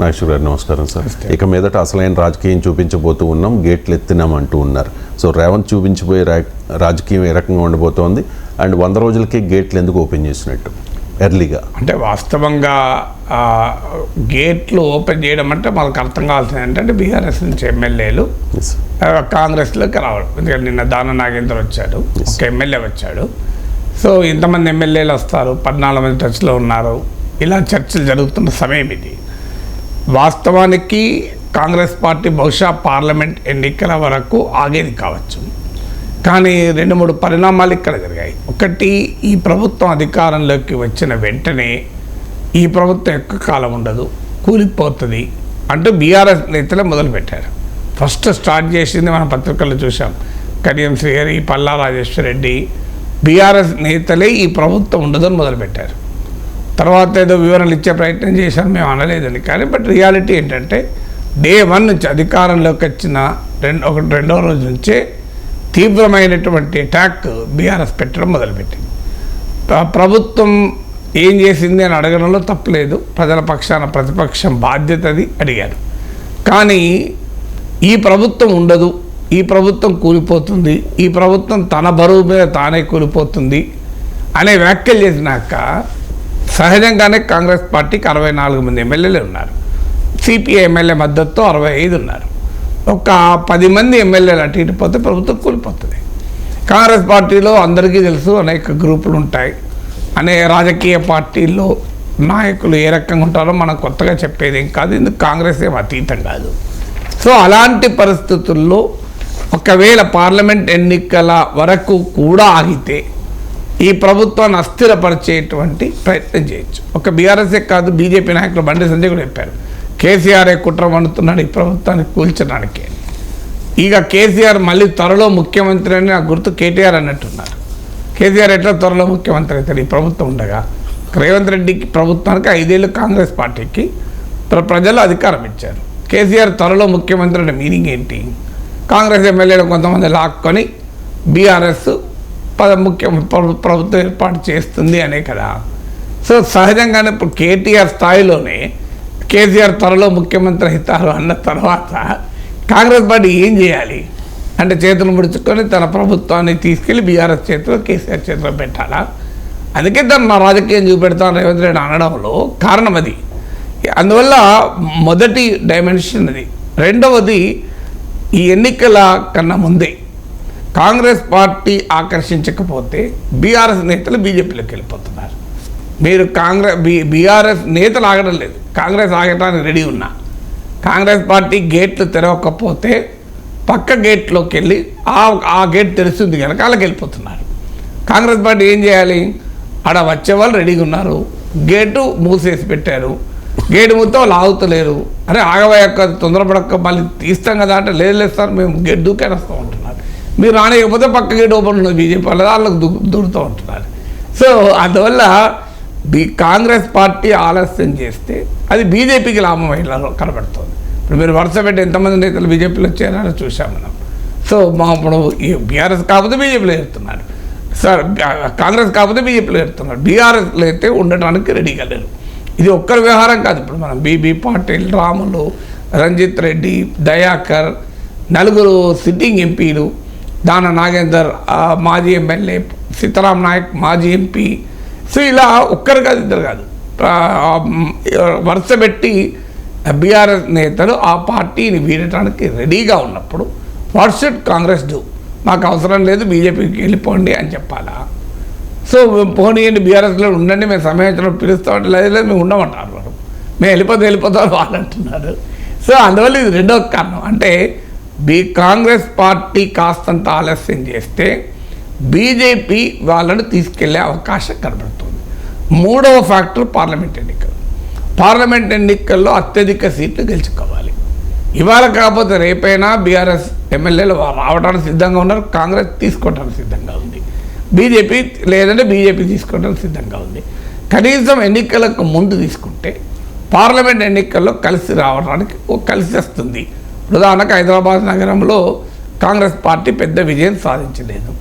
నాగేశ్వర గారు నమస్కారం సార్. ఇక మీదట అసలైన రాజకీయం చూపించబోతూ ఉన్నాం గేట్లు ఎత్తినాం అంటూ ఉన్నారు. సో రేవంత్ చూపించబోయే రాజకీయం ఏ రకంగా ఉండబోతోంది? అండ్ వంద రోజులకి గేట్లు ఎందుకు ఓపెన్ చేసినట్టు ఎర్లీగా? అంటే వాస్తవంగా గేట్లు ఓపెన్ చేయడం అంటే మనకు అర్థం కావాల్సింది ఏంటంటే బీఆర్ఎస్ నుంచి ఎమ్మెల్యేలు కాంగ్రెస్లోకి రావడం. ఎందుకంటే నిన్న దాన నాగేంద్ర వచ్చాడు. ఒక ఎమ్మెల్యే వచ్చాడు. సో ఇంతమంది ఎమ్మెల్యేలు వస్తారు పద్నాలుగు మంది టచ్లో ఉన్నారు. ఇలా చర్చలు జరుగుతున్న సమయం ఇది. వాస్తవానికి కాంగ్రెస్ పార్టీ బహుశా పార్లమెంట్ ఎన్నికల వరకు ఆగేది కావచ్చు. కానీ రెండు మూడు పరిణామాలు ఇక్కడ జరిగాయి. ఒకటి ఈ ప్రభుత్వం అధికారంలోకి వచ్చిన వెంటనే ఈ ప్రభుత్వం ఎక్కువ కాలం ఉండదు కూలిపోతుంది అంటూ బీఆర్ఎస్ నేతలే మొదలుపెట్టారు. ఫస్ట్ స్టార్ట్ చేసింది మన పత్రికల్లో చూసాం Kadiyam Srihari Palla Rajeshwara Reddy B R S నేతలే ఈ ప్రభుత్వం ఉండదని మొదలుపెట్టారు. తర్వాత ఏదో వివరణలు ఇచ్చే ప్రయత్నం చేశాను మేము అనలేదని కానీ బట్ రియాలిటీ ఏంటంటే డే వన్ నుంచి అధికారంలోకి వచ్చిన రెండు ఒకటి రెండో రోజు నుంచే తీవ్రమైనటువంటి అటాక్ బీఆర్ఎస్ పెట్టడం మొదలుపెట్టింది. ప్రభుత్వం ఏం చేసింది అని అడగడంలో తప్పలేదు ప్రజల పక్షాన ప్రతిపక్షం బాధ్యతది అడిగారు. కానీ ఈ ప్రభుత్వం ఉండదు. ఈ ప్రభుత్వం కూలిపోతుంది. ఈ ప్రభుత్వం తన బరువు మీద తానే కూలిపోతుంది అనే వ్యాఖ్యలు చేసినాక సహజంగానే కాంగ్రెస్ పార్టీకి అరవై నాలుగు మంది ఎమ్మెల్యేలు ఉన్నారు. సిపిఐ ఎమ్మెల్యే మద్దతుతో అరవై ఐదు ఉన్నారు. ఒక పది మంది ఎమ్మెల్యేలు అటు ఇటు పోతే ప్రభుత్వం కూలిపోతుంది. కాంగ్రెస్ పార్టీలో అందరికీ తెలుసు అనేక గ్రూపులు ఉంటాయి. అనే రాజకీయ పార్టీల్లో నాయకులు ఏ రకంగా ఉంటారో మనం కొత్తగా చెప్పేది ఏం కాదు. ఇందుకు కాంగ్రెస్ ఏం అతీతం కాదు. సో అలాంటి పరిస్థితుల్లో ఒకవేళ పార్లమెంట్ ఎన్నికల వరకు కూడా ఆగితే ఈ ప్రభుత్వాన్ని అస్థిరపరిచేటువంటి ప్రయత్నం చేయొచ్చు. ఒక బీఆర్ఎస్ఏ కాదు బీజేపీ నాయకులు బండి సంజయ్ కూడా చెప్పారు. కేసీఆర్ కుట్ర వండుతున్నాడు ఈ ప్రభుత్వాన్ని కూల్చడానికి. ఇక కేసీఆర్ మళ్ళీ త్వరలో ముఖ్యమంత్రి అని నాకు గుర్తు కేటీఆర్ అన్నట్టున్నారు. కేసీఆర్ ఎట్లా త్వరలో ముఖ్యమంత్రి అవుతాడు? ఈ ప్రభుత్వం ఉండగా. రేవంత్ రెడ్డికి ప్రభుత్వానికి ఐదేళ్ళు కాంగ్రెస్ పార్టీకి ప్ర- ప్రజలు అధికారం ఇచ్చారు. కేసీఆర్ త్వరలో ముఖ్యమంత్రి అనే మీనింగ్ ఏంటి? కాంగ్రెస్ ఎమ్మెల్యేలు కొంతమంది లాక్కొని బీఆర్ఎస్ పద ముఖ్య ప్రభుత్వం ఏర్పాటు చేస్తుంది అనే కదా. సో సహజంగానే ఇప్పుడు కేటీఆర్ స్థాయిలోనే కేసీఆర్ త్వరలో ముఖ్యమంత్రి అవుతారు అన్న తర్వాత కాంగ్రెస్ పార్టీ ఏం చేయాలి? అంటే చేతులు ముడుచుకొని తన ప్రభుత్వాన్ని తీసుకెళ్ళి బీఆర్ఎస్ చేతిలో కేసీఆర్ చేతిలో పెట్టాలా? అందుకే దాన్ని నా రాజకీయం చూపెడతాను రేవంత్ రెడ్డి అనడంలో కారణం అది. అందువల్ల మొదటి డైమెన్షన్ అది. రెండవది ఈ ఎన్నికల కన్నా ముందే కాంగ్రెస్ పార్టీ ఆకర్షించకపోతే బీఆర్ఎస్ నేతలు బీజేపీలోకి వెళ్ళిపోతున్నారు. మీరు కాంగ్రెస్ బీ బీఆర్ఎస్ నేతలు ఆగడం లేదు. కాంగ్రెస్ ఆగటానికి రెడీ ఉన్నా. కాంగ్రెస్ పార్టీ గేట్లు తెరవకపోతే పక్క గేట్లోకి వెళ్ళి ఆ ఆ గేట్ తెరుస్తుంది కనుక వాళ్ళకి వెళ్ళిపోతున్నారు. కాంగ్రెస్ పార్టీ ఏం చేయాలి? ఆడ వచ్చే వాళ్ళు రెడీగా ఉన్నారు. గేటు మూసేసి పెట్టారు. గేటు మొత్తం వాళ్ళు ఆగుతలేరు. అరే ఆగవయ్యక్క తొందరపడక మళ్ళీ తీస్తాం కదా అంటే లేదు లేదు సార్ మేము గేట్ దూకే ఉంటున్నాం. మీరు రానియకపోతే పక్క గేట్ ఓపెన్ ఉన్నది. బీజేపీ వాళ్ళు వాళ్ళకి దూ దూరుతూ ఉంటున్నారు. సో అందువల్ల బీ కాంగ్రెస్ పార్టీ ఆలస్యం చేస్తే అది బీజేపీకి లాభం అయ్యేలా కనబడుతుంది. ఇప్పుడు మీరు వరుస పెట్టి ఎంతమంది నేతలు బీజేపీలో చేరారో చూసాం మనం. సో మా ఇప్పుడు ఈ బీఆర్ఎస్ కాకపోతే బీజేపీలో చేరుతున్నారు. సార్ కాంగ్రెస్ కాకపోతే బీజేపీలో చేరుతున్నారు. బీఆర్ఎస్లో అయితే ఉండటానికి రెడీగా లేరు. ఇది ఒక్కరి వ్యవహారం కాదు. ఇప్పుడు మనం బీబీ పాటిల్ రాములు రంజిత్ రెడ్డి దయాకర్ నలుగురు సిట్టింగ్ ఎంపీలు దాన నాగేందర్ మాజీ ఎమ్మెల్యే సీతారాం నాయక్ మాజీ ఎంపీ సో ఇలా ఒక్కరు కాదు ఇద్దరు కాదు. వరుస పెట్టి బీఆర్ఎస్ నేతలు ఆ పార్టీని వీడటానికి రెడీగా ఉన్నప్పుడు వాట్ షుడ్ కాంగ్రెస్ డూ? మాకు అవసరం లేదు బీజేపీకి వెళ్ళిపోండి అని చెప్పాలా? సో పోనీయండి బీఆర్ఎస్లో ఉండండి మేము సమయంలో పిలుస్తామంటే లేదు లేదు మేము ఉండమంటారు వారు. మేము వెళ్ళిపోతే వెళ్ళిపోతాం వాళ్ళు అంటున్నారు. సో అందువల్ల ఇది రెండో కారణం. అంటే బీ కాంగ్రెస్ పార్టీ కాస్తంత ఆలస్యం చేస్తే బీజేపీ వాళ్ళను తీసుకెళ్ళే అవకాశం కనబడుతుంది. మూడవ ఫ్యాక్టర్ పార్లమెంట్ ఎన్నికలు. పార్లమెంట్ ఎన్నికల్లో అత్యధిక సీట్లు గెలుచుకోవాలి. ఇవాళ కాకపోతే రేపైనా బీఆర్ఎస్ ఎమ్మెల్యేలు రావడానికి సిద్ధంగా ఉన్నారు. కాంగ్రెస్ తీసుకోవడానికి సిద్ధంగా ఉంది. బీజేపీ లేదంటే బీజేపీ తీసుకోవడానికి సిద్ధంగా ఉంది. కనీసం ఎన్నికలకు ముందు తీసుకుంటే పార్లమెంట్ ఎన్నికల్లో కలిసి రావడానికి ఓ కలిసి వస్తుంది. ఉదాహరణకు హైదరాబాద్ నగరంలో కాంగ్రెస్ పార్టీ పెద్ద విజయం సాధించలేదు.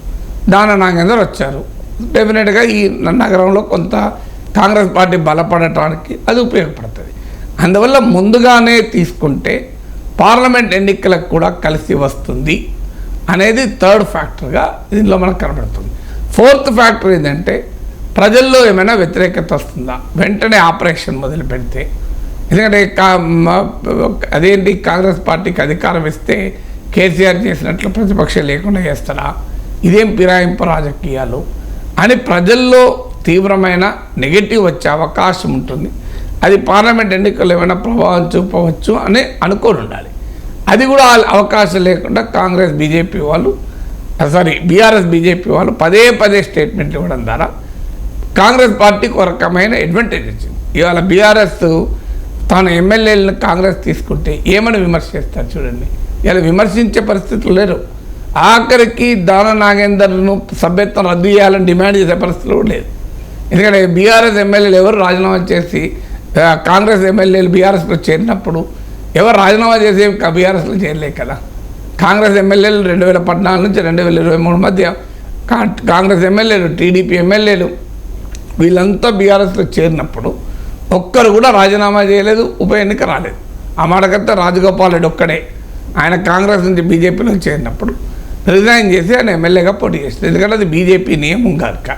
దాన నాగేందర్ వచ్చారు. డెఫినెట్గా ఈ నగరంలో కొంత కాంగ్రెస్ పార్టీ బలపడటానికి అది ఉపయోగపడుతుంది. అందువల్ల ముందుగానే తీసుకుంటే పార్లమెంట్ ఎన్నికలకు కూడా కలిసి వస్తుంది అనేది థర్డ్ ఫ్యాక్టర్గా దీనిలో మనకు కనబడుతుంది. ఫోర్త్ ఫ్యాక్టర్ ఏంటంటే ప్రజల్లో ఏమైనా వ్యతిరేకత వస్తుందా? వెంటనే ఆపరేషన్ మొదలు పెడితే ఎందుకంటే కా- అదేంటి కాంగ్రెస్ పార్టీకి అధికారం ఇస్తే కేసీఆర్ చేసినట్లు ప్రతిపక్షం లేకుండా చేస్తారా ఇదేం ఫిరాయింపు రాజకీయాలు? అని ప్రజల్లో తీవ్రమైన నెగటివ్ వచ్చే అవకాశం ఉంటుంది. అది పార్లమెంట్ ఎన్నికల్లో ఏమైనా ప్రభావం చూపవచ్చు అని అనుకోని ఉండాలి. అది కూడా అవకాశం లేకుండా కాంగ్రెస్ బీజేపీ వాళ్ళు సారీ బీఆర్ఎస్ బీజేపీ వాళ్ళు పదే పదే స్టేట్మెంట్లు ఇవ్వడం ద్వారా కాంగ్రెస్ పార్టీకి ఒక రకమైన అడ్వాంటేజ్ వచ్చింది. ఇవాళ బీఆర్ఎస్ తాను ఎమ్మెల్యేలను కాంగ్రెస్ తీసుకుంటే ఏమని విమర్శ చేస్తారు చూడండి. ఇలా విమర్శించే పరిస్థితులు లేరు. ఆఖరికి దాన నాగేందర్ను సభ్యత్వం రద్దు చేయాలని డిమాండ్ చేసే పరిస్థితులు లేదు. ఎందుకంటే బీఆర్ఎస్ ఎమ్మెల్యేలు ఎవరు రాజీనామా చేసి కాంగ్రెస్ ఎమ్మెల్యేలు బీఆర్ఎస్లో చేరినప్పుడు ఎవరు రాజీనామా చేసి బీఆర్ఎస్లో చేరలేదు కదా. కాంగ్రెస్ ఎమ్మెల్యేలు రెండు వేల పద్నాలుగు నుంచి రెండు వేల ఇరవై మూడు మధ్య కా- కాంగ్రెస్ ఎమ్మెల్యేలు టీడీపీ ఎమ్మెల్యేలు వీళ్ళంతా బీఆర్ఎస్లో చేరినప్పుడు ఒక్కరు కూడా రాజీనామా చేయలేదు ఉప ఎన్నిక రాలేదు. ఆ మాటకంతా రాజగోపాల్ రెడ్డి ఒక్కడే. ఆయన కాంగ్రెస్ నుంచి బీజేపీలో చేరినప్పుడు రిజైన్ చేసి ఆయన ఎమ్మెల్యేగా పోటీ చేసింది ఎందుకంటే అది బీజేపీ నియమం కనుక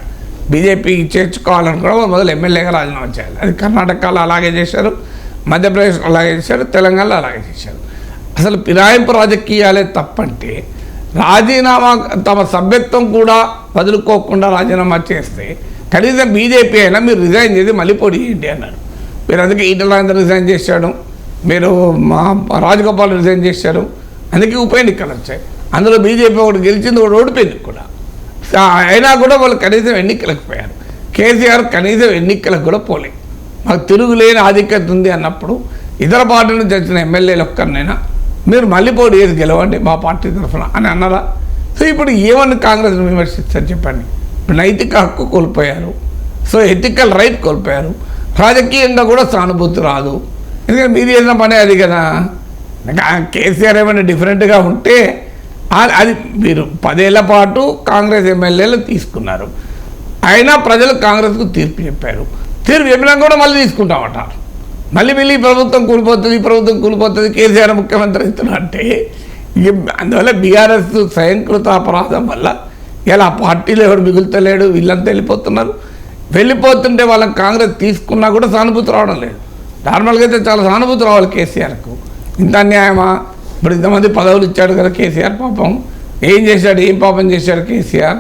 బీజేపీ చేర్చుకోవాలనుకోవడం మొదలు ఎమ్మెల్యేగా రాజీనామా చేయాలి. అది కర్ణాటకలో అలాగే చేశారు మధ్యప్రదేశ్లో అలాగే చేశారు తెలంగాణలో అలాగే చేశారు. అసలు పిరాయింపు రాజకీయాలే తప్పంటే రాజీనామా తమ సభ్యత్వం కూడా వదులుకోకుండా రాజీనామా చేస్తే కనీసం బీజేపీ అయినా మీరు రిజైన్ చేసి మళ్ళీ పోటీ చేయండి అన్నారు. మీరు అందుకే ఈటలాంధ్ర రిజైన్ చేశాడు. మీరు మా రాజగోపాల్ రిజైన్ చేశారు అందుకే ఉప ఎన్నికలు వచ్చాయి. అందులో బీజేపీ ఒకటి గెలిచింది ఒకటి ఓడిపోయింది కూడా. అయినా కూడా వాళ్ళు కనీసం ఎన్నికలకు పోయారు. కేసీఆర్ కనీసం ఎన్నికలకు కూడా పోలే. మాకు తిరుగులేని ఆధిక్యత ఉంది అన్నప్పుడు ఇతర పార్టీ నుంచి వచ్చిన ఎమ్మెల్యేలు ఒక్కరినైనా మీరు మళ్ళీ పోటీ గెలవండి మా పార్టీ తరఫున అని అన్నారా? సో ఇప్పుడు ఏమని కాంగ్రెస్ని విమర్శిస్తారు చెప్పండి? ఇప్పుడు నైతిక హక్కు కోల్పోయారు. సో ఎథికల్ రైట్ కోల్పోయారు. రాజకీయంగా కూడా సానుభూతి రాదు. ఎందుకంటే మీరు చేసిన పనే అది కదా. ఇంకా కేసీఆర్ ఏమైనా డిఫరెంట్గా ఉంటే అది మీరు పదేళ్ళ పాటు కాంగ్రెస్ ఎమ్మెల్యేలు తీసుకున్నారు. అయినా ప్రజలు కాంగ్రెస్కు తీర్పు చెప్పారు. తీర్పు చెప్పినా కూడా మళ్ళీ తీసుకుంటామంటారు మళ్ళీ మళ్ళీ ప్రభుత్వం కూలిపోతుంది ఈ ప్రభుత్వం కూలిపోతుంది కేసీఆర్ ముఖ్యమంత్రి ఇస్తున్నారంటే అందువల్ల బీఆర్ఎస్ స్వయంకృత అపరాధం వల్ల ఇలా పార్టీలు ఎవరు మిగులుతలేడు వీళ్ళంతా వెళ్ళిపోతున్నారు. వెళ్ళిపోతుంటే వాళ్ళని కాంగ్రెస్ తీసుకున్నా కూడా సానుభూతి రావడం లేదు. నార్మల్గా అయితే చాలా సానుభూతి రావాలి కేసీఆర్కు. ఇంత అన్యాయమా? ఇప్పుడు ఇంతమంది పదవులు ఇచ్చాడు కదా కేసీఆర్ పాపం. ఏం చేశాడు? ఏం పాపం చేశాడు కేసీఆర్?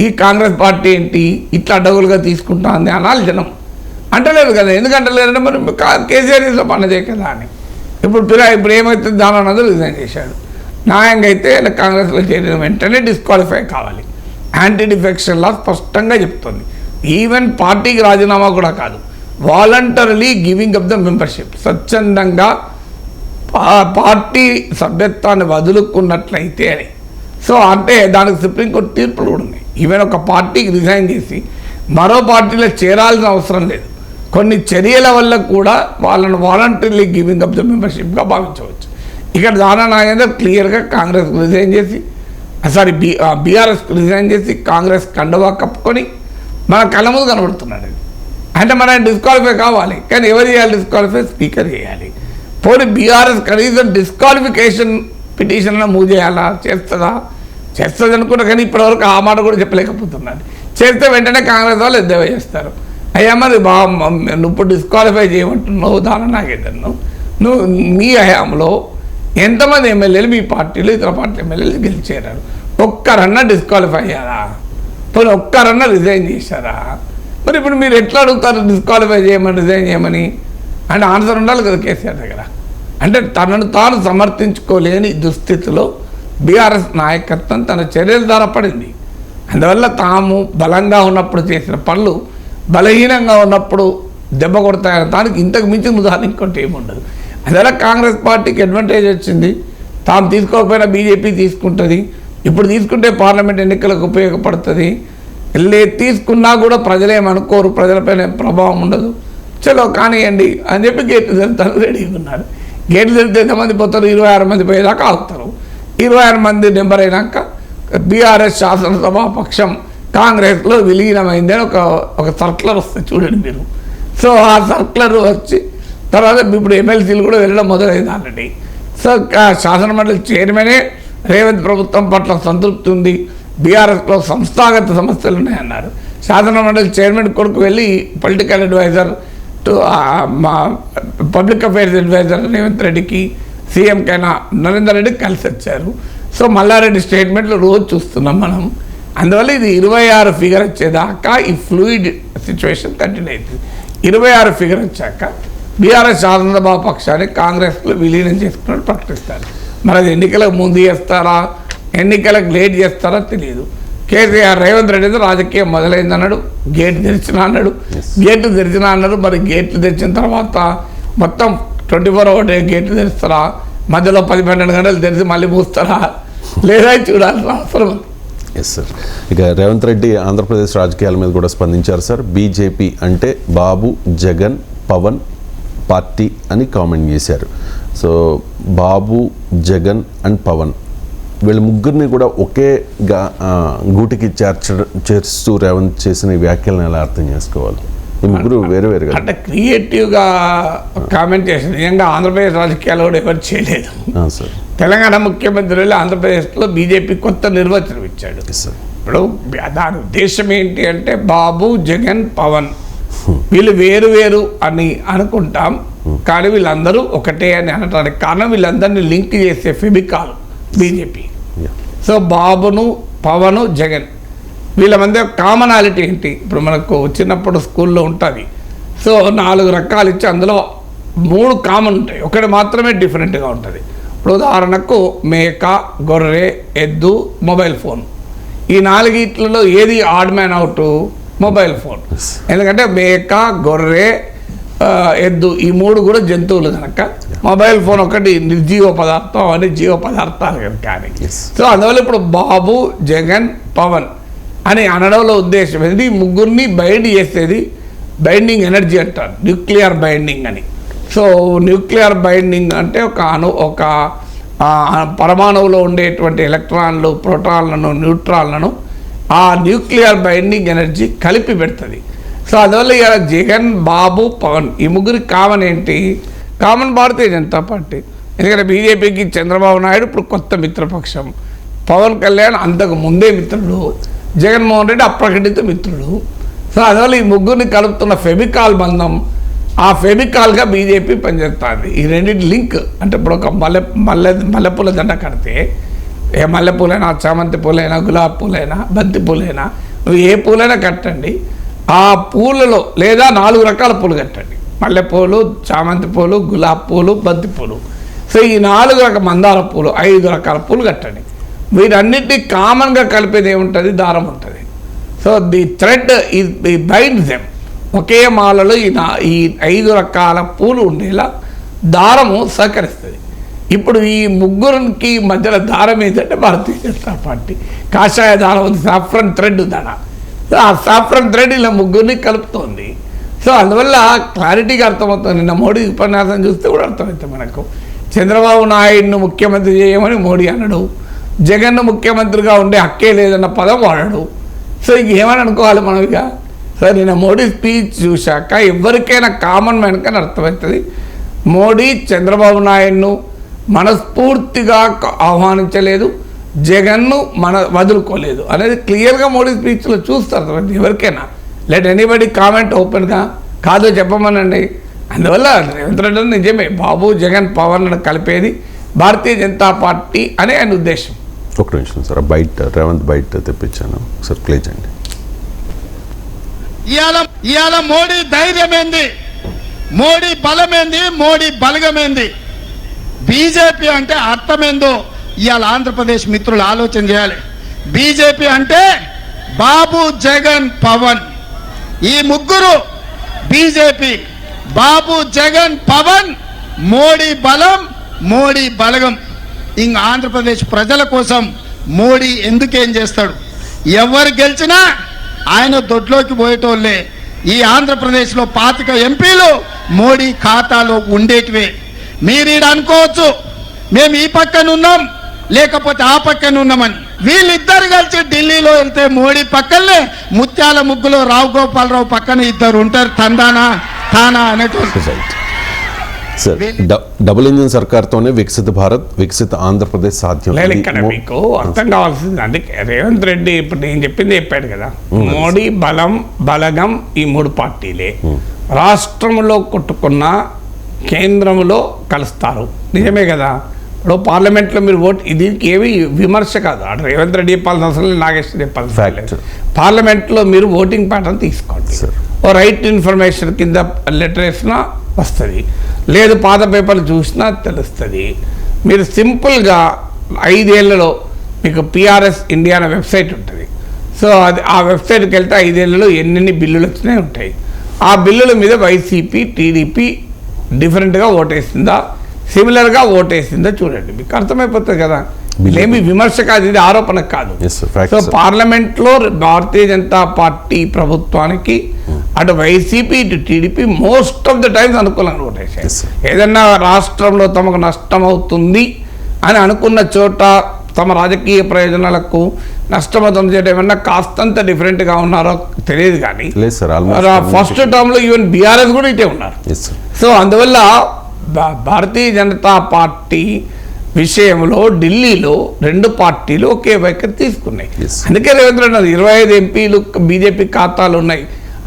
ఈ కాంగ్రెస్ పార్టీ ఏంటి? ఇట్లా అడ్డగులుగా తీసుకుంటా ఉంది అనాలి జనం. అంటలేదు కదా. ఎందుకంటలేదంటే మరి కేసీఆర్ ఇంట్లో పని కదా అని. ఇప్పుడు పిల్ల ఇప్పుడు ఏమైతే దాని రిజైన్ చేశాడు. న్యాయంగా అయితే కాంగ్రెస్లో చేరిన వెంటనే డిస్క్వాలిఫై కావాలి. యాంటీ డిఫెక్షన్ లా స్పష్టంగా చెప్తుంది. ఈవెన్ పార్టీకి రాజీనామా కూడా కాదు. Voluntarily giving up the membership స్వచ్ఛందంగా పా- పార్టీ సభ్యత్వాన్ని వదులుకున్నట్లయితే అని. సో అంటే దానికి సుప్రీంకోర్టు తీర్పులు కూడా ఉన్నాయి. ఈవెన్ ఒక పార్టీకి రిజైన్ చేసి మరో పార్టీలో చేరాల్సిన అవసరం లేదు. కొన్ని చర్యల వల్ల కూడా వాళ్ళను వాలంటరీలీ గివింగ్ అప్ ద మెంబర్షిప్గా భావించవచ్చు. ఇక్కడ దానా నాగేందర్ క్లియర్గా కాంగ్రెస్ రిజైన్ చేసి సారీ బీ బీఆర్ఎస్ రిజైన్ చేసి కాంగ్రెస్ కండవా కప్పుకొని మన కళ్ళ ముందు కనబడుతున్నాడు. అంటే మనం డిస్క్వాలిఫై కావాలి. కానీ ఎవరు చేయాలి డిస్క్వాలిఫై స్పీకర్ చేయాలి. పోనీ బీఆర్ఎస్ కనీసం డిస్క్వాలిఫికేషన్ పిటిషన్ మూవ్ చేయాలా? చేస్తుందా? చేస్తుంది అనుకుంటా కానీ ఇప్పటివరకు ఆ మాట కూడా చెప్పలేకపోతున్నాడు. చేస్తే వెంటనే కాంగ్రెస్ వాళ్ళు ఎద్దేవా చేస్తారు. అయ్యా మరి బా నువ్వు డిస్క్వాలిఫై చేయమంటున్నావు దాని నాగేదన్ను నువ్వు మీ హయాంలో ఎంతమంది ఎమ్మెల్యేలు మీ పార్టీలు ఇతర పార్టీ ఎమ్మెల్యేలు గెలిచేరారు ఒక్కరన్నా డిస్క్వాలిఫై అయ్యారా? పోనీ ఒక్కరన్నా రిజైన్ చేశారా? మరి ఇప్పుడు మీరు ఎట్లా అడుగుతారు డిస్క్వాలిఫై చేయమని రిజైన్ చేయమని? అంటే ఆన్సర్ ఉండాలి కదా కేసీఆర్ దగ్గర. అంటే తనను తాను సమర్థించుకోలేని దుస్థితిలో బీఆర్ఎస్ నాయకత్వం తన చర్యల ద్వారా పడింది. అందువల్ల తాము బలంగా ఉన్నప్పుడు చేసిన పనులు బలహీనంగా ఉన్నప్పుడు దెబ్బ కొడతాయని దానికి ఇంతకు మించిన ఉదాహరణ ఇంకోటి ఏముండదు. అందువల్ల కాంగ్రెస్ పార్టీకి అడ్వాంటేజ్ వచ్చింది. తాము తీసుకోకపోయినా బీజేపీ తీసుకుంటుంది. ఇప్పుడు తీసుకుంటే పార్లమెంట్ ఎన్నికలకు ఉపయోగపడుతుంది. వెళ్ళి తీసుకున్నా కూడా ప్రజలేమనుకోరు. ప్రజలపైన ప్రభావం ఉండదు. చలో కానివ్వండి అని చెప్పి గేట్లు తెరుతాను రెడీగా ఉన్నారు గేట్లు తెరితే ఎంతమంది పోతారు? ఇరవై ఆరు మంది పోయేదాకా ఆగుతారు. ఇరవై ఆరు మంది నెంబర్ అయినాక బీఆర్ఎస్ శాసనసభ పక్షం కాంగ్రెస్లో విలీనమైంది అని ఒక ఒక సర్క్యులర్ వస్తుంది చూడండి మీరు. సో ఆ సర్క్యులర్ వచ్చి తర్వాత ఇప్పుడు ఎమ్మెల్సీలు కూడా వెళ్ళడం మొదలైంది ఆల్రెడీ. సో ఆ శాసనమండలి చైర్మనే రేవంత్ ప్రభుత్వం పట్ల సంతృప్తి ఉంది. బీఆర్ఎస్లో సంస్థాగత సమస్యలు ఉన్నాయన్నారు శాసనమండలి చైర్మన్ కొడుకు వెళ్ళి పొలిటికల్ అడ్వైజర్ టు మా పబ్లిక్ అఫైర్స్ అడ్వైజర్ రేవంత్ రెడ్డికి సీఎంకైనా నరేందర్ రెడ్డి కలిసి వచ్చారు. సో మల్లారెడ్డి స్టేట్మెంట్లు రోజు చూస్తున్నాం మనం. అందువల్ల ఇది ఇరవై ఆరు ఫిగర్ వచ్చేదాకా ఈ ఫ్లూయిడ్ సిచ్యువేషన్ కంటిన్యూ అవుతుంది ఇరవై ఆరు ఫిగర్ వచ్చాక బీఆర్ఎస్ శాసనసభా పక్షాన్ని కాంగ్రెస్లో విలీనం చేసుకున్నట్టు ప్రకటిస్తారు. మరి అది ఎన్నికలకు ముందు చేస్తారా? ఎన్నికలకు లేట్ చేస్తారా తెలియదు కేసీఆర్ రేవంత్ రెడ్డి అయితే రాజకీయం మొదలైందన్నాడు గేట్ తెరిచిన అన్నాడు గేట్లు తెరిచిన అన్నాడు మరి గేట్లు తెరిచిన తర్వాత మొత్తం ట్వంటీ ఫోర్ అవర్ డే గేట్లు తెరుస్తారా? మధ్యలో పది పన్నెండు గంటలు తెరిచి మళ్ళీ మూస్తారా? లేదా చూడాల్సిన అవసరం ఎస్ సార్ ఇక రేవంత్ రెడ్డి ఆంధ్రప్రదేశ్ రాజకీయాల మీద కూడా స్పందించారు సార్ బీజేపీ అంటే బాబు జగన్ పవన్ పార్టీ అని కామెంట్ చేశారు. So Babu Jagan and Pavan. వీళ్ళ ముగ్గురిని కూడా ఒకే గూటికి చేర్చ చేర్చుతూ రేవంత్ చేసిన వ్యాఖ్యలను ఎలా అర్థం చేసుకోవాలి? ఈ ముగ్గురు వేరు వేరుగా అంటే క్రియేటివ్గా కామెంట్ చేసింది నిజంగా ఆంధ్రప్రదేశ్ రాజకీయాలు కూడా ఎవరు చేయలేదు. సార్. తెలంగాణ ముఖ్యమంత్రి వెళ్ళి ఆంధ్రప్రదేశ్లో బీజేపీ కొత్త నిర్వచనం ఇచ్చాడు. ఇప్పుడు దాని ఉద్దేశం ఏంటి అంటే బాబు జగన్ పవన్. వీళ్ళు వేరు వేరు అని అనుకుంటాం. కానీ వీళ్ళందరూ ఒకటే అని అనటానికి కారణం వీళ్ళందరినీ లింక్ చేసే ఫెబికాల్ బీజేపీ. సో బాబును పవను జగన్. వీళ్ళ మధ్య కామనాలిటీ ఏంటి? ఇప్పుడు మనకు చిన్నప్పుడు స్కూల్లో ఉంటుంది. సో నాలుగు రకాలు ఇచ్చి అందులో మూడు కామన్ ఉంటాయి. ఒకటి మాత్రమే డిఫరెంట్గా ఉంటుంది. ఇప్పుడు ఉదాహరణకు మేక గొర్రె ఎద్దు మొబైల్ ఫోన్ ఈ నాలుగిట్లలో ఏది odd man out mobile phone ఎందుకంటే మేక గొర్రె ఎద్దు. ఈ మూడు కూడా జంతువులు కనుక. మొబైల్ ఫోన్ ఒకటి నిర్జీవ పదార్థం అవన్నీ జీవ పదార్థాలు కనుక. సో అందువల్ల ఇప్పుడు బాబు జగన్ పవన్ అని అనడంలో ఉద్దేశం ఏంటి ఈ ముగ్గురిని బైండ్ చేసేది బైండింగ్ ఎనర్జీ అంటారు. న్యూక్లియర్ బైండింగ్ అని. సో న్యూక్లియర్ బైండింగ్ అంటే ఒక అణు ఒక పరమాణువులో ఉండేటువంటి ఎలక్ట్రాన్లు ప్రోటాన్లను న్యూట్రాన్లను ఆ న్యూక్లియర్ బైండింగ్ ఎనర్జీ కలిపి పెడుతుంది. సో అందువల్ల ఇవాళ జగన్ బాబు పవన్ ఈ ముగ్గురికి కామన్ ఏంటి? కామన్ భారతీయ జనతా పార్టీ. ఎందుకంటే బీజేపీకి చంద్రబాబు నాయుడు ఇప్పుడు కొత్త మిత్రపక్షం. పవన్ కళ్యాణ్ అంతకు ముందే మిత్రుడు. జగన్మోహన్ రెడ్డి అప్రకటిత మిత్రుడు. సో అందువల్ల ఈ ముగ్గురిని కలుపుతున్న ఫెమికాల్ బంధం ఆ ఫెమికాల్గా బీజేపీ పనిచేస్తుంది ఈ రెండింటి లింక్ అంటే ఇప్పుడు ఒక మల్లె మల్లె మల్లెపూల దండ కడితే ఏ మల్లెపూలైనా చామంతి పూలైనా గులాబీ పూలైనా బంతి పూలైనా ఏ పూలైనా కట్టండి. ఆ పూలలో లేదా నాలుగు రకాల పూలు కట్టండి. మల్లెపూలు చామంతి పూలు గులాబీ పూలు బంతి పూలు. సో ఈ నాలుగు రకాల మందార పూలు ఐదు రకాల పూలు కట్టండి. వీటన్నిటినీ కామన్గా కలిపేది ఏముంటుంది? దారం ఉంటుంది. సో ది థ్రెడ్ ఈ బైండ్ దెమ్. ఒకే మాలలో ఈ నా ఈ ఐదు రకాల పూలు ఉండేలా దారము సహకరిస్తుంది. ఇప్పుడు ఈ ముగ్గురికి మధ్యలో దారం ఏంటంటే భారతీయ జనతా పార్టీ. కాషాయ దారం ఉంది సాఫ్రన్ థ్రెడ్ దాడా ఆ సాఫ్రన్ థ్రెడ్ ఇలా ముగ్గురిని కలుపుతోంది. సో అందువల్ల క్లారిటీగా అర్థమవుతుంది. నిన్న మోడీ ఉపన్యాసం చూస్తే కూడా అర్థమవుతుంది మనకు. చంద్రబాబు నాయుడును ముఖ్యమంత్రి చేయమని మోడీ అనడు. జగన్ను ముఖ్యమంత్రిగా ఉండే హక్కే లేదన్న పదం వాడడు. సో ఇంకేమని అనుకోవాలి మనం ఇక? సో నిన్న మోడీ స్పీచ్ చూశాక ఎవరికైనా కామన్ మ్యాన్ కానీ అర్థమవుతుంది. మోడీ చంద్రబాబు నాయుడును మనస్ఫూర్తిగా ఆహ్వానించలేదు. జగన్ను మన వదులుకోలేదు. అనేది క్లియర్గా మోడీ స్పీచ్లో చూస్తారు ఎవరికైనా. లెట్ ఎనీబడి కామెంట్ ఓపెన్గా కాదో చెప్పమనండి. అందువల్ల రేవంత్ రెడ్డి నిజమే. బాబు జగన్ పవన్ కలిపేది భారతీయ జనతా పార్టీ అనే ఆయన ఉద్దేశం. ఒక నిమిషం సార్ బయట రేవంత్ బయట తెప్పించాను. సార్ ప్లే చేయండి. ఇవాళ ఇవాళ మోడీ ధైర్యం ఏంది మోడీ బలమేంది? మోడీ బలగమేంది? బీజేపీ అంటే అర్థమేందో ఇవాళ ఆంధ్రప్రదేశ్ మిత్రులు ఆలోచన చేయాలి. బీజేపీ అంటే బాబు జగన్ పవన్. ఈ ముగ్గురు బీజేపీ బాబు జగన్ పవన్ మోడీ బలం మోడీ బలగం. ఇంక ఆంధ్రప్రదేశ్ ప్రజల కోసం మోడీ ఎందుకేం చేస్తాడు? ఎవరు గెలిచినా ఆయన దొడ్లోకి పోయేటోళ్ళే. ఈ ఆంధ్రప్రదేశ్లో పాతిక ఎంపీలు మోడీ ఖాతాలో ఉండేటివే. మీరు అనుకోవచ్చు మేము ఈ పక్కన ఉన్నాం లేకపోతే ఆ పక్కన ఉన్నామని. వీళ్ళిద్దరు కలిసి ఢిల్లీలో వెళ్తే మోడీ పక్కనే ముత్యాల ముగ్గులో రావు గోపాలరావు పక్కన ఇద్దరు ఉంటారు. తందానా తానా అనేటువంటి సార్ డబుల్ ఇంజిన్ సర్కార్తోనే వికసిత భారత్ వికసిత ఆంధ్రప్రదేశ్ సాధ్యం. లేదు ఇక్కడ మీకు అర్థం కావాల్సింది అందుకే. రేవంత్ రెడ్డి ఇప్పుడు నేను చెప్పింది చెప్పాడు కదా. మోడీ బలం బలగం ఈ మూడు పార్టీలే. రాష్ట్రంలో కొట్టుకున్న కేంద్రంలో కలుస్తారు. నిజమే కదా? ఇప్పుడు పార్లమెంట్లో మీరు ఓట్ ఇది ఏమి విమర్శ కాదు. అటు రేవంత్ రెడ్డి చెప్పాల్సిన అవసరం లేదు నాగేశ్వర చెప్పాల్సిన. లేదు. పార్లమెంట్లో మీరు ఓటింగ్ ప్యాటర్న్ తీసుకోండి. ఓ రైట్ ఇన్ఫర్మేషన్ కింద లెటర్ వేసినా వస్తుంది. లేదు పాత పేపర్లు చూసినా తెలుస్తుంది. మీరు సింపుల్గా ఐదేళ్ళలో మీకు పిఆర్ఎస్ ఇండియా అనే వెబ్సైట్ ఉంటుంది. సో అది ఆ వెబ్సైట్కి వెళ్తే ఐదేళ్ళలో ఎన్నెన్ని బిల్లులు వచ్చినాయి ఉంటాయి. ఆ బిల్లుల మీద వైసీపీ టీడీపీ డిఫరెంట్గా ఓటేసిందా? సిమిలర్గా ఓటేసిందా చూడండి. మీకు అర్థమైపోతుంది కదా. ఏమి విమర్శ కాదు ఇది ఆరోపణ కాదు. So sir. పార్లమెంట్లో భారతీయ జనతా పార్టీ ప్రభుత్వానికి అటు వైసీపీ ఇటు TDP most of the times అనుకూలంగా ఓటేసాయి. ఏదన్నా రాష్ట్రంలో తమకు నష్టం అవుతుంది అని అనుకున్న చోట తమ రాజకీయ ప్రయోజనాలకు నష్టం అవుతుంది చేయడం ఏమన్నా కాస్తంత different గా ఉన్నారో తెలియదు కానీ ఫస్ట్ టర్మ్లో ఈవెన్ బీఆర్ఎస్ కూడా ఇటే ఉన్నారు. సో అందువల్ల భారతీయ జనతా పార్టీ విషయంలో ఢిల్లీలో రెండు పార్టీలు ఒకే వైఖరి తీసుకున్నాయి. అందుకే రేవంత్ రెడ్డి ఇరవై ఐదు ఎంపీలు బీజేపీ ఖాతాలు ఉన్నాయి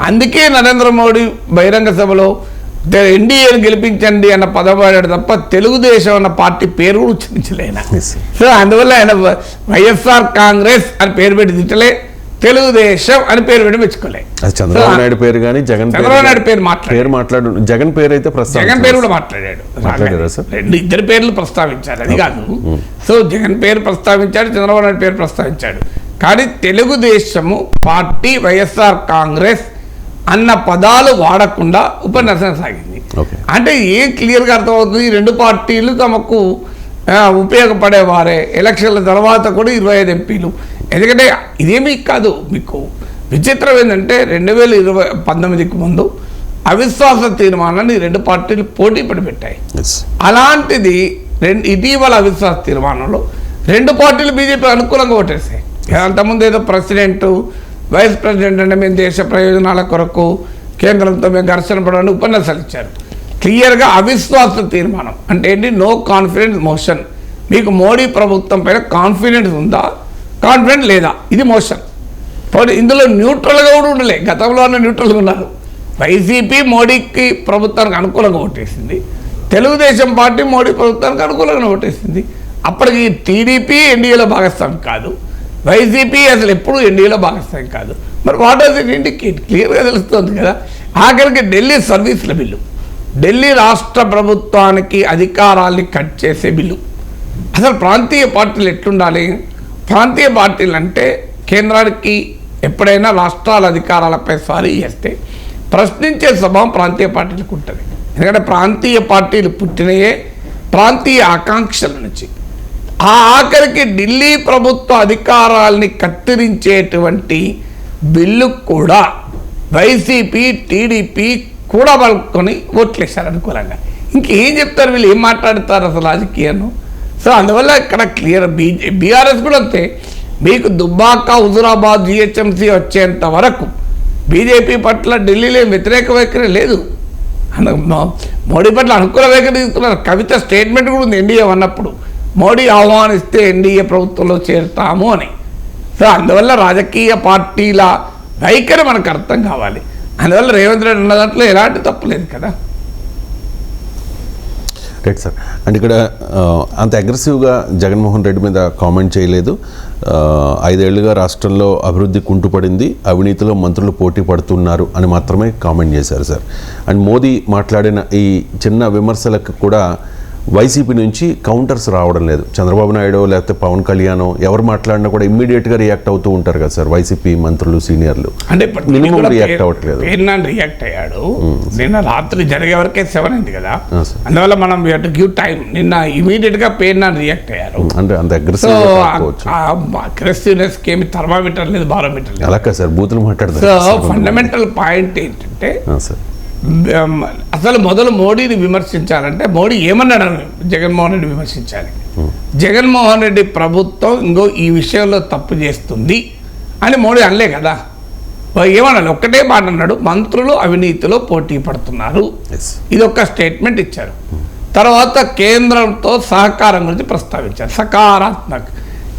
అందుకే నరేంద్ర మోడీ బహిరంగ సభలో ఎన్డీఏను గెలిపించండి అన్న పదం వాడాడు తప్ప తెలుగుదేశం అన్న పార్టీ పేరు కూడా sir. సో అందువల్ల ఆయన వైఎస్ఆర్ కాంగ్రెస్ అని పేరు పెట్టి తిట్టలే తెలుగుదేశం అని పేరు పెట్టి మెచ్చుకోలే. చంద్రబాబు నాయుడు పేరు కానీ జగన్ చంద్రబాబు నాయుడు పేరు. పేరు మాట్లాడు జగన్ పేరు అయితే జగన్ పేరు కూడా మాట్లాడాడు? రెండు ఇద్దరు పేర్లు ప్రస్తావించారు అది కాదు. సో జగన్ పేరు ప్రస్తావించాడు చంద్రబాబు నాయుడు పేరు ప్రస్తావించాడు. కానీ తెలుగుదేశము పార్టీ వైఎస్ఆర్ కాంగ్రెస్ అన్న పదాలు వాడకుండా ఉపన్యాసం సాగింది. అంటే ఏం క్లియర్గా అర్థమవుతుంది? రెండు పార్టీలు తమకు ఉపయోగపడేవారే. ఎలక్షన్ల తర్వాత కూడా ఇరవై ఐదు ఎంపీలు. ఎందుకంటే ఇదేమీ కాదు మీకు. విచిత్రం ఏంటంటే రెండు వేల ఇరవై పంతొమ్మిదికి ముందు అవిశ్వాస తీర్మానాన్ని రెండు పార్టీలు పోటీ పడి పెట్టాయి. ఎస్ అలాంటిది రెండు ఇటీవల అవిశ్వాస తీర్మానంలో రెండు పార్టీలు బీజేపీ అనుకూలంగా ఓటేసాయి. అంతకుముందు ఏదో ప్రెసిడెంట్ వైస్ ప్రెసిడెంట్ అంటే మేము దేశ ప్రయోజనాల కొరకు కేంద్రంతో మేము ఘర్షణ పడడానికి ఉపన్యాసాలు ఇచ్చారు. క్లియర్గా అవిశ్వాస తీర్మానం అంటే ఏంటి? నో కాన్ఫిడెన్స్ మోషన్ మీకు మోడీ ప్రభుత్వం పైన కాన్ఫిడెన్స్ ఉందా? కాన్ఫిడెంట్ లేదా? ఇది మోషన్. పోనీ ఇందులో న్యూట్రల్గా కూడా ఉండలే. గతంలోనే న్యూట్రల్గా ఉన్నారు. వైసీపీ మోడీకి ప్రభుత్వానికి అనుకూలంగా ఓటేసింది. తెలుగుదేశం పార్టీ మోడీ ప్రభుత్వానికి అనుకూలంగా ఓటేసింది. అప్పటికి టీడీపీ ఎన్డీఏలో భాగస్వామి కాదు. వైసీపీ అసలు ఎప్పుడు ఎన్డీఏలో భాగస్వామి కాదు. మరి వాట్ ఆస్ ఇట్ ఇండికేట్ క్లియర్గా తెలుస్తుంది కదా. ఆఖరికి ఢిల్లీ సర్వీసుల బిల్లు. ఢిల్లీ రాష్ట్ర ప్రభుత్వానికి అధికారాల్ని కట్ చేసే బిల్లు. అసలు ప్రాంతీయ పార్టీలు ఎట్లుండాలి? ప్రాంతీయ పార్టీలు అంటే కేంద్రానికి ఎప్పుడైనా రాష్ట్రాల అధికారాలపై సారీ చేస్తే ప్రశ్నించే స్వభావం ప్రాంతీయ పార్టీలకు ఉంటుంది. ఎందుకంటే ప్రాంతీయ పార్టీలు పుట్టినయే ప్రాంతీయ ఆకాంక్షల నుంచి. ఆ ఆఖరికి ఢిల్లీ ప్రభుత్వ అధికారాల్ని కత్తిరించేటువంటి బిల్లు కూడా వైసీపీ టీడీపీ కూడా పలుకొని ఓట్లేశారు అనుకూలంగా. ఇంకేం చెప్తారు వీళ్ళు? ఏం మాట్లాడతారు అసలు రాజకీయాన్ని సో అందువల్ల ఇక్కడ క్లియర్ బీజే బీఆర్ఎస్ కూడా అంతే. మీకు దుబ్బాక హుజురాబాద్ జిహెచ్ఎంసీ వచ్చేంత వరకు బీజేపీ పట్ల ఢిల్లీలో వ్యతిరేక వైఖరి లేదు. మోడీ పట్ల అనుకూల వైఖరి తీసుకున్నారు. కవిత స్టేట్మెంట్ కూడా ఉంది ఎన్డీఏ అన్నప్పుడు. మోడీ ఆహ్వానిస్తే ఎన్డీఏ ప్రభుత్వంలో చేరుతాము అని. సో అందువల్ల రాజకీయ పార్టీల వైఖరి మనకు అర్థం కావాలి. అందువల్ల రేవంత్ రెడ్డి ఉన్న దాంట్లో ఎలాంటి తప్పు లేదు కదా. రైట్ సార్ అండ్ ఇక్కడ అంత అగ్రెసివ్గా జగన్మోహన్ రెడ్డి మీద కామెంట్ చేయలేదు. ఐదేళ్ళుగా రాష్ట్రంలో అభివృద్ధి కుంటుపడింది. అవినీతిలో మంత్రులు పోటీ పడుతున్నారు అని మాత్రమే కామెంట్ చేశారు సార్ అండ్ మోదీ మాట్లాడిన ఈ చిన్న విమర్శలకు కూడా వైసీపీ నుంచి కౌంటర్స్ రావడం లేదు. చంద్రబాబు నాయుడు లేకపోతే పవన్ కళ్యాణ్ ఎవరు మాట్లాడినా కూడా ఇమ్మీడియట్గా రియాక్ట్ అవుతూ ఉంటారు కదా సార్ వైసీపీ మంత్రులు సీనియర్లు అంటే react పేరు- అవ్వట్లేదు. రియాక్ట్ అయ్యాడు. నిన్న రాత్రి జరిగే వరకే సెవెన్ అయింది కదా. అందువల్ల మనం గివ్ టైం నిన్న ఇమీడియట్గా పేరునాని రియాక్ట్ అయ్యారు. అంటే అంత అగ్రెసివ్ కాకపోవచ్చు. అగ్రెసివ్నెస్కి ఏమి థర్మామీటర్ లేదు బారోమీటర్ లేదు. అలా సార్ బూతులు సో మాట్లాడతారు ఫండమెంటల్ పాయింట్ ఏంటంటే సార్. అసలు మొదలు మోడీని విమర్శించాలంటే మోడీ ఏమన్నాడు జగన్మోహన్ రెడ్డి విమర్శించాలి. జగన్మోహన్ రెడ్డి ప్రభుత్వం ఇంకో ఈ విషయంలో తప్పు చేస్తుంది అని మోడీ అనలే కదా. ఓ ఏమన్నాడు? ఒక్కటే మాట అన్నాడు మంత్రులు అవినీతిలో పోటీ పడుతున్నారు. ఇది ఒక స్టేట్మెంట్ ఇచ్చారు. తర్వాత కేంద్రంతో సహకారం గురించి ప్రస్తావించారు. సకారాత్మక.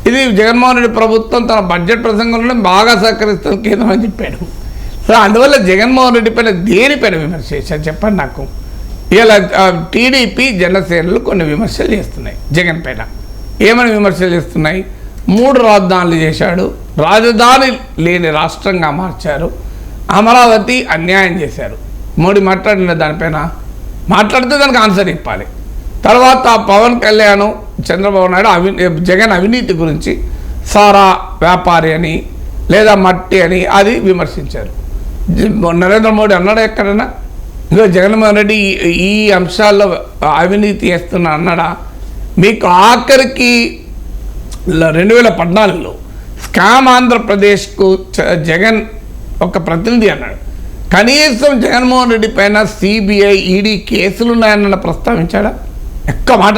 ఇది జగన్మోహన్ రెడ్డి ప్రభుత్వం తన బడ్జెట్ ప్రసంగంలో బాగా సహకరిస్తుంది కేంద్రం అని చెప్పాడు. సో అందువల్ల జగన్మోహన్ రెడ్డి పైన దేనిపైన విమర్శ చేశారు చెప్పండి నాకు. ఇలా టీడీపీ జనసేనలు కొన్ని విమర్శలు చేస్తున్నాయి జగన్ పైన. ఏమని విమర్శలు చేస్తున్నాయి? మూడు రాజధానులు చేశాడు రాజధాని లేని రాష్ట్రంగా మార్చారు అమరావతి అన్యాయం చేశారు. మోడీ మాట్లాడిన దానిపైన మాట్లాడితే దానికి ఆన్సర్ ఇవ్వాలి తర్వాత పవన్ కళ్యాణ్ చంద్రబాబు నాయుడు అవి జగన్ అవినీతి గురించి సారా వ్యాపారి అని లేదా మట్టి అని అది విమర్శించారు. నరేంద్ర మోడీ అన్నాడా ఎక్కడన్నా? ఇంకా జగన్మోహన్ రెడ్డి ఈ- ఈ అంశాల్లో అవినీతి చేస్తున్నా అన్నాడా? మీకు ఆఖరికి రెండు వేల పద్నాలుగులో స్కామ్ ఆంధ్రప్రదేశ్కు జగన్ ఒక ప్రతినిధి అన్నాడు. కనీసం జగన్మోహన్ రెడ్డి పైన సిబిఐ ఈడీ కేసులు ఉన్నాయన్న ప్రస్తావించాడా? ఎక్క మాట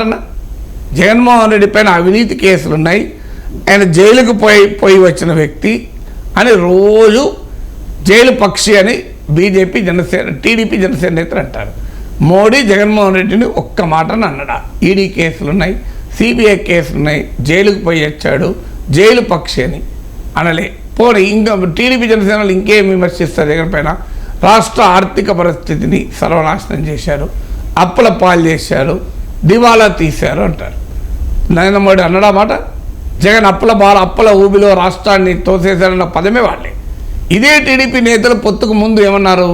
జగన్మోహన్ రెడ్డి పైన అవినీతి కేసులు ఉన్నాయి ఆయన జైలుకు పోయి పోయి వచ్చిన వ్యక్తి అని రోజు జైలు పక్షి అని బీజేపీ జనసేన టీడీపీ జనసేన నేతలు అంటారు. మోడీ జగన్మోహన్ రెడ్డిని ఒక్క మాటను అన్నడా. ఈడీ కేసులు ఉన్నాయి సిబిఐ కేసులు ఉన్నాయి జైలుకు పోయి వచ్చాడు జైలు పక్షి అని అనలే. పోనీ ఇంకా టీడీపీ జనసేనలు ఇంకేం విమర్శిస్తారు జగన్ పైన? రాష్ట్ర ఆర్థిక పరిస్థితిని సర్వనాశనం చేశారు అప్పుల పాలు చేశారు దివాలా తీశారు అంటారు. నరేంద్ర మోడీ అన్నడా మాట? జగన్ అప్పుల బాల అప్పుల ఊబిలో రాష్ట్రాన్ని తోసేశారన్న పదమే వాళ్ళే ఇదే టీడీపీ నేతలు పొత్తుకు ముందు ఏమన్నారు?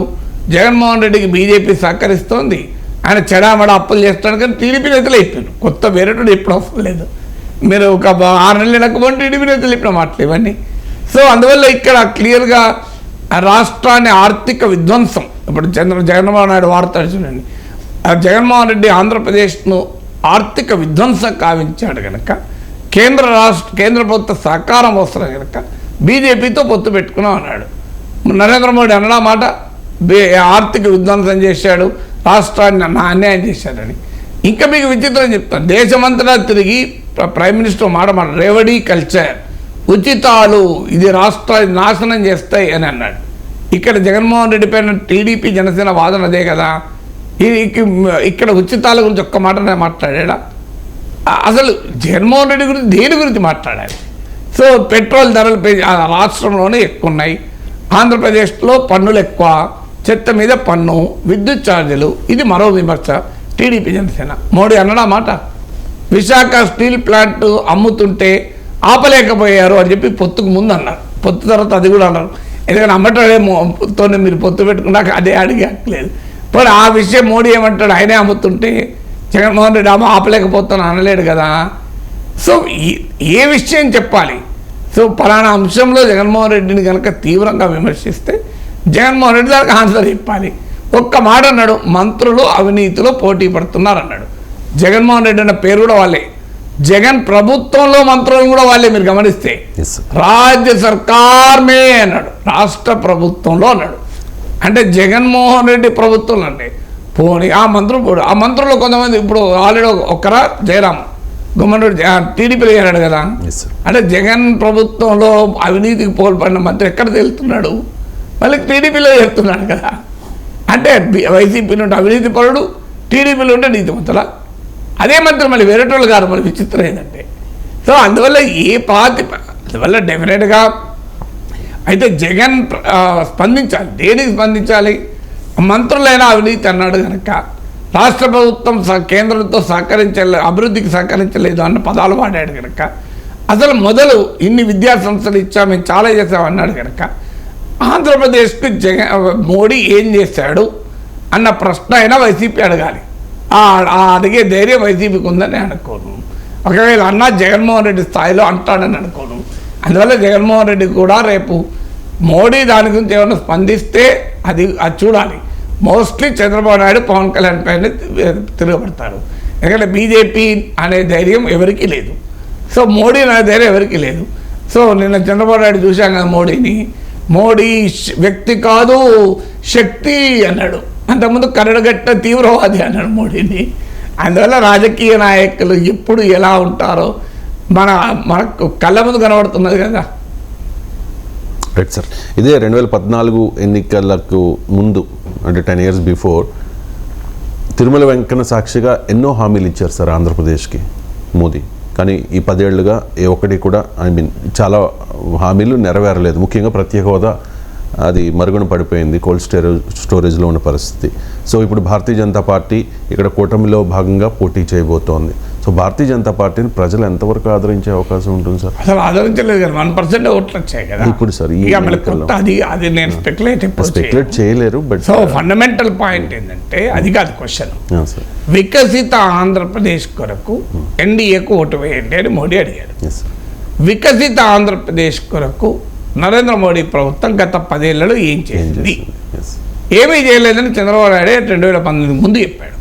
జగన్మోహన్ రెడ్డికి బీజేపీ సహకరిస్తోంది. ఆయన చెడామడ అప్పులు చేస్తాడు కానీ టీడీపీ నేతలు చెప్పారు. కొత్త వేరేటోడు ఎప్పుడు అవసరం లేదు. మీరు ఒక ఆరు నెలలు వెనకపోతే టీడీపీ నేతలు చెప్పిన మాటలు ఇవన్నీ. సో అందువల్ల ఇక్కడ క్లియర్గా రాష్ట్రాన్ని ఆర్థిక విధ్వంసం. ఇప్పుడు చంద్ర జగన్మోహన్ నాయుడు వార్త చూడండి. ఆ జగన్మోహన్ రెడ్డి ఆంధ్రప్రదేశ్ను ఆర్థిక విధ్వంసం కావించాడు కనుక కేంద్ర రాష్ట్ర కేంద్ర ప్రభుత్వ సహకారం అవసరం కనుక బీజేపీతో పొత్తు పెట్టుకున్నాం అన్నాడు. నరేంద్ర మోడీ అన్నడా మాట? ఆర్థిక విధ్వంసం చేశాడు రాష్ట్రాన్ని అన్యాయం చేశాడని. ఇంకా మీకు విచిత్రం చెప్తాను దేశమంతటా తిరిగి ప్ర- ప్రైమ్ మినిస్టర్ మాట మాట రేవడీ కల్చర్ ఉచితాలు ఇది రాష్ట్రాన్ని నాశనం చేస్తాయి అని అన్నాడు. ఇక్కడ జగన్మోహన్ రెడ్డి పైన టీడీపీ జనసేన వాదన అదే కదా. ఇక్కడ ఉచితాల గురించి ఒక్క మాట మాట్లాడా అసలు జగన్మోహన్ రెడ్డి గురించి దేని గురించి మాట్లాడాలి? సో పెట్రోల్ ధరలు పె- రాష్ట్రంలోనే ఎక్కువ ఉన్నాయి ఆంధ్రప్రదేశ్లో పన్నులు ఎక్కువ చెత్త మీద పన్ను విద్యుత్ ఛార్జీలు ఇది మరో విమర్శ టీడీపీ జనసేన. మోడీ అన్నడా మాట? విశాఖ స్టీల్ ప్లాంట్ అమ్ముతుంటే ఆపలేకపోయారు అని చెప్పి పొత్తుకు ముందు అన్నారు. పొత్తు తర్వాత అది కూడా అన్నారు. ఎందుకంటే అమ్మటోనే మీరు పొత్తు పెట్టుకున్నాక అదే అడిగలేదు ఇప్పుడు ఆ విషయం మోడీ ఏమంటాడు? ఆయనే అమ్ముతుంటే జగన్మోహన్ రెడ్డి అమ్మ ఆపలేకపోతాను అనలేడు కదా. సో ఈ- ఏ విషయం చెప్పాలి? సో పలానా అంశంలో జగన్మోహన్ రెడ్డిని కనుక తీవ్రంగా విమర్శిస్తే జగన్మోహన్ రెడ్డి దానికి ఆన్సర్ చెప్పాలి. ఒక్క మాట అన్నాడు మంత్రులు అవినీతిలో పోటీ పడుతున్నారు అన్నాడు జగన్మోహన్ రెడ్డి అన్న పేరు కూడా వాళ్ళే. జగన్ ప్రభుత్వంలో మంత్రులు కూడా వాళ్ళే మీరు గమనిస్తే. రాజ్య సర్కార్ మే అన్నాడు రాష్ట్ర ప్రభుత్వంలో అన్నాడు. అంటే జగన్మోహన్ రెడ్డి ప్రభుత్వంలో అంటే పోనీ ఆ మంత్రులు పోడు ఆ మంత్రులు కొంతమంది ఇప్పుడు ఆల్రెడీ ఒక్కరా జయరాం గుమ్మన్ రెడ్డి టీడీపీలో చేరాడు కదా. అంటే జగన్ ప్రభుత్వంలో అవినీతికి పోల్పడిన మంత్రి ఎక్కడ తేలుతున్నాడు? మళ్ళీ టీడీపీలో చేరుతున్నాడు కదా. అంటే వైసీపీ నుండి అవినీతి పరుడు టీడీపీలో ఉంటే నీతిమంతులా. అదే మంత్రి మళ్ళీ వేరేటోళ్ళు గారు మళ్ళీ విచిత్రం ఏంటంటే. సో అందువల్ల ఏ పాతి అందువల్ల డెఫినెట్గా అయితే జగన్ స్పందించాలి. దేనికి స్పందించాలి? మంత్రులైన అవినీతి అన్నాడు కనుక రాష్ట్ర ప్రభుత్వం కేంద్రంతో సహకరించలే అభివృద్ధికి సహకరించలేదు అన్న పదాలు వాడాడు కనుక అసలు మొదలు ఇన్ని విద్యా సంస్థలు ఇచ్చా మేము చాలా చేసాం అన్నాడు కనుక ఆంధ్రప్రదేశ్కి జగన్ మోడీ ఏం చేశాడు అన్న ప్రశ్న అయినా వైసీపీ అడగాలి. ఆ అడిగే ధైర్యం వైసీపీకి ఉందని అనుకోను. ఒకవేళ అన్న జగన్మోహన్ రెడ్డి స్థాయిలో అంటాడని అనుకోను. అందువల్ల జగన్మోహన్ రెడ్డి కూడా రేపు మోడీ దాని గురించి ఏమైనా స్పందిస్తే అది అది చూడాలి. మోస్ట్లీ చంద్రబాబు నాయుడు పవన్ కళ్యాణ్ పైన తిరగబడతారు ఎందుకంటే బీజేపీ అనే ధైర్యం ఎవరికీ లేదు. సో మోడీ అనే ధైర్యం ఎవరికీ లేదు. సో నిన్న చంద్రబాబు నాయుడు చూశాం కదా మోడీని. మోడీ వ్యక్తి కాదు శక్తి అన్నాడు. అంతకుముందు కరడుగట్ట తీవ్రవాది అన్నాడు మోడీని. అందువల్ల రాజకీయ నాయకులు ఎప్పుడు ఎలా ఉంటారో మన మనకు కళ్ళ ముందు కనబడుతున్నది కదా. రైట్ సార్ ఇదే రెండు వేల పద్నాలుగు ఎన్నికలకు ముందు అంటే ten years before Tirumala Venkanna సాక్షిగా ఎన్నో హామీలు ఇచ్చారు సార్ ఆంధ్రప్రదేశ్కి మోదీ. కానీ ఈ పదేళ్ళుగా ఏ ఒక్కటి కూడా ఐ మీన్ చాలా హామీలు నెరవేరలేదు. ముఖ్యంగా ప్రత్యేక హోదా అది మరుగున పడిపోయింది కోల్డ్ స్టోరేజ్ స్టోరేజ్లో ఉన్న పరిస్థితి. సో ఇప్పుడు భారతీయ జనతా పార్టీ ఇక్కడ కూటమిలో భాగంగా పోటీ చేయబోతోంది. సో భారతీయ జనతా పార్టీని ప్రజలు ఎంతవరకు ఆదరించే అవకాశం ఉంటుంది సార్? అసలు ఆదరించలేదు కదా వన్ పర్సెంట్ ఓట్లు వచ్చాయి కదా. ఇప్పుడు సార్ అది అది నేను స్పెక్యులేట్ స్పెక్యులేట్ చేయలేరు బట్ సో ఫండమెంటల్ పాయింట్ ఏంటంటే అది కాదు క్వశ్చన్ సార్. వికసిత ఆంధ్రప్రదేశ్ కొరకు ఎన్డీఏకు ఓటు వేయండి అని మోడీ అడిగాడు. వికసిత ఆంధ్రప్రదేశ్ కొరకు నరేంద్ర మోడీ ప్రభుత్వం గత పదేళ్ళలో ఏం చేసింది? ఏమీ చేయలేదని చంద్రబాబు నాయుడు రెండు వేల పంతొమ్మిది ముందు చెప్పాడు.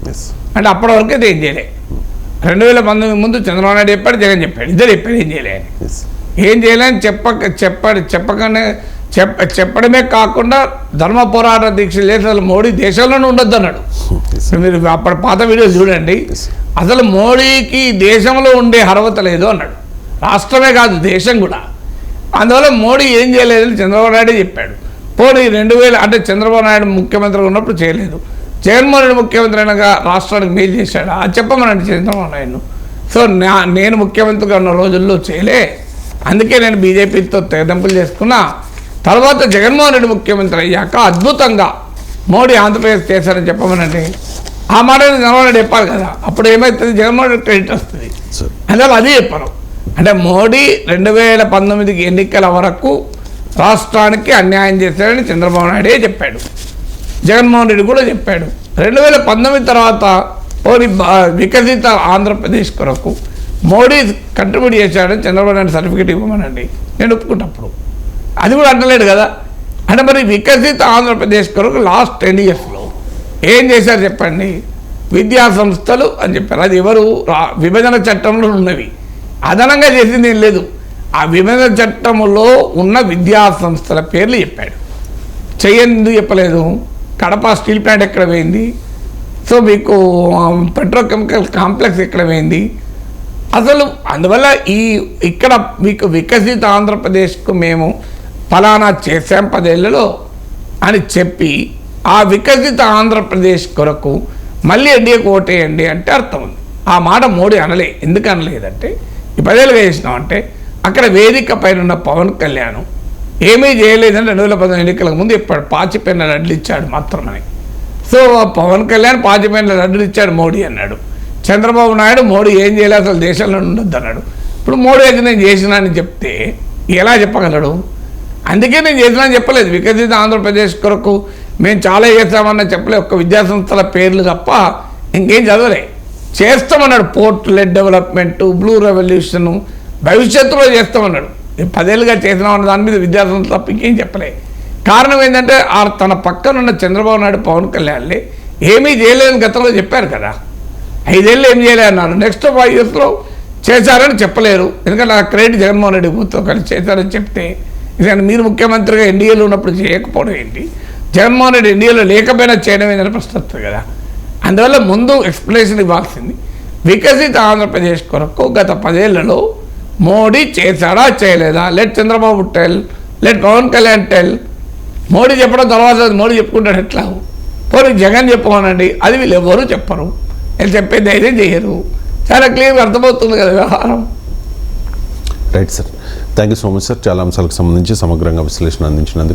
అంటే అప్పటి వరకు అయితే ఏం చేయలే. రెండు వేల పంతొమ్మిది ముందు చంద్రబాబు నాయుడు చెప్పాడు జగన్ చెప్పాడు. ఇద్దరు చెప్పాడు ఏం చేయలే ఏం చేయలేని చెప్పక చెప్పాడు చెప్పకనే చెప్ప చెప్పడమే కాకుండా ధర్మ పోరాట దీక్ష అసలు మోడీ దేశంలోనే ఉండొద్దు అన్నాడు. మీరు అప్పటి పాత వీడియోస్ చూడండి. అసలు మోడీకి దేశంలో ఉండే అర్హత లేదు అన్నాడు. రాష్ట్రమే కాదు దేశం కూడా. అందువల్ల మోడీ ఏం చేయలేదని చంద్రబాబు నాయుడు చెప్పాడు. పోనీ రెండు వేల అంటే చంద్రబాబు నాయుడు ముఖ్యమంత్రిగా ఉన్నప్పుడు చేయలేదు. జగన్మోహన్ రెడ్డి ముఖ్యమంత్రి అయినాక రాష్ట్రానికి మేలు చేశాడు? అది చెప్పమనండి చంద్రబాబు నాయుడు సో నా నేను ముఖ్యమంత్రిగా ఉన్న రోజుల్లో చేయలే. అందుకే నేను బీజేపీతో తెగదెంపులు చేసుకున్నా. తర్వాత జగన్మోహన్ రెడ్డి ముఖ్యమంత్రి అయ్యాక అద్భుతంగా మోడీ ఆంధ్రప్రదేశ్ చేశారని చెప్పమనండి. ఆ మాట చంద్రబాబు నాయుడు చెప్పాలి కదా. అప్పుడు ఏమవుతుంది జగన్మోహన్ రెడ్డి క్రెడిట్ వస్తుంది. అందువల్ల అది చెప్పారు అంటే మోడీ రెండు వేల పంతొమ్మిదికి ఎన్నికల వరకు రాష్ట్రానికి అన్యాయం చేశాడని చంద్రబాబు నాయుడే చెప్పాడు. జగన్మోహన్ రెడ్డి కూడా చెప్పాడు. రెండు వేల పంతొమ్మిది తర్వాత ఓరి వికసిత ఆంధ్రప్రదేశ్ కొరకు మోడీ కంట్రిబ్యూట్ చేశాడని చంద్రబాబు నాయుడు సర్టిఫికేట్ ఇవ్వమనండి. నేను ఒప్పుకుంటప్పుడు అది కూడా అంటలేడు కదా. అంటే మరి వికసిత ఆంధ్రప్రదేశ్ కొరకు లాస్ట్ టెన్ ఇయర్స్లో ఏం చేశారు చెప్పండి? విద్యా సంస్థలు అని చెప్పారు. అది ఎవరు? రా- విభజన చట్టంలో ఉన్నవి. అదనంగా చేసింది ఏం లేదు. ఆ విభజన చట్టంలో ఉన్న విద్యా సంస్థల పేర్లు చెప్పాడు. చెయ్యని చెప్పలేదు. కడప స్టీల్ ప్లాంట్ ఎక్కడ పోయింది? సో మీకు పెట్రోకెమికల్ కాంప్లెక్స్ ఎక్కడ పోయింది? అసలు అందువల్ల ఈ ఇక్కడ మీకు వికసిత ఆంధ్రప్రదేశ్కు మేము ఫలానా చేశాం పదేళ్ళలో అని చెప్పి ఆ వికసిత ఆంధ్రప్రదేశ్ కొరకు మళ్ళీ ఎన్డీఏకి ఓటేయండి అంటే అర్థం ఉంది. ఆ మాట మోడీ అనలే. ఎందుకు అనలేదంటే ఈ పదేళ్ళుగా చేసినామంటే అక్కడ వేదిక పైన ఉన్న పవన్ కళ్యాణ్ ఏమీ చేయలేదని రెండు వేల పదిహేను ఎన్నికలకు ముందు ఇప్పుడు పాచిపోయిన లడ్లు ఇచ్చాడు మాత్రమని. సో ఆ పవన్ కళ్యాణ్ పాచిపోయిన లడ్డులు ఇచ్చాడు మోడీ అన్నాడు. చంద్రబాబు నాయుడు మోడీ ఏం చేయలేదు అసలు దేశంలో ఉండొద్దు అన్నాడు. ఇప్పుడు మోడీ అయితే నేను చేసినా అని చెప్తే ఎలా చెప్పగలడు? అందుకే నేను చేసినా అని చెప్పలేదు. వికసిత ఆంధ్రప్రదేశ్ కొరకు మేము చాలా చేస్తామన్న చెప్పలేదు ఒక్క విద్యాసంస్థల పేర్లు తప్ప ఇంకేం చదవలే. చేస్తామన్నాడు port led development blue revolution భవిష్యత్తులో చేస్తామన్నాడు. ఈ పదేళ్ళుగా చేసినామన్న దాని మీద విద్యార్థులు తప్ప ఇంకేం చెప్పలే. కారణం ఏంటంటే ఆ తన పక్కనున్న చంద్రబాబు నాయుడు పవన్ కళ్యాణ్లే ఏమీ చేయలేదని గతంలో చెప్పారు కదా. ఐదేళ్ళు ఏం చేయలే అన్నారు. నెక్స్ట్ ఫైవ్ ఇయర్స్లో చేశారని చెప్పలేరు. ఎందుకంటే ఆ క్రెడిట్ జగన్మోహన్ రెడ్డి కూర్చో కలిసి చేశారని చెప్తే ఎందుకంటే మీరు ముఖ్యమంత్రిగా ఎన్డీఏలో ఉన్నప్పుడు చేయకపోవడం ఏంటి? జగన్మోహన్ రెడ్డి ఎన్డీఏలో లేకపోయినా చేయడం ఏంటని ప్రశ్న వస్తుంది కదా. అందువల్ల ముందు ఎక్స్ప్లెనేషన్ ఇవ్వాల్సింది. వికసిత ఆంధ్రప్రదేశ్ కొరకు గత పదేళ్ళలో మోడీ చేశాడా చేయలేదా? Let Chandrababu tell let Pavan Kalyan tell Modi చెప్పడం తర్వాత మోడీ చెప్పుకుంటాడు ఎట్లా? పోనీ జగన్ చెప్పుకోనండి అది వీళ్ళు ఎవరు చెప్పరు. వీళ్ళు చెప్పేది ధైర్యం చేయరు. చాలా క్లియర్గా అర్థమవుతుంది కదా వ్యవహారం. Right sir thank you so much sir చాలా అంశాలకు సంబంధించి సమగ్రంగా విశ్లేషణ అందించినందుకు.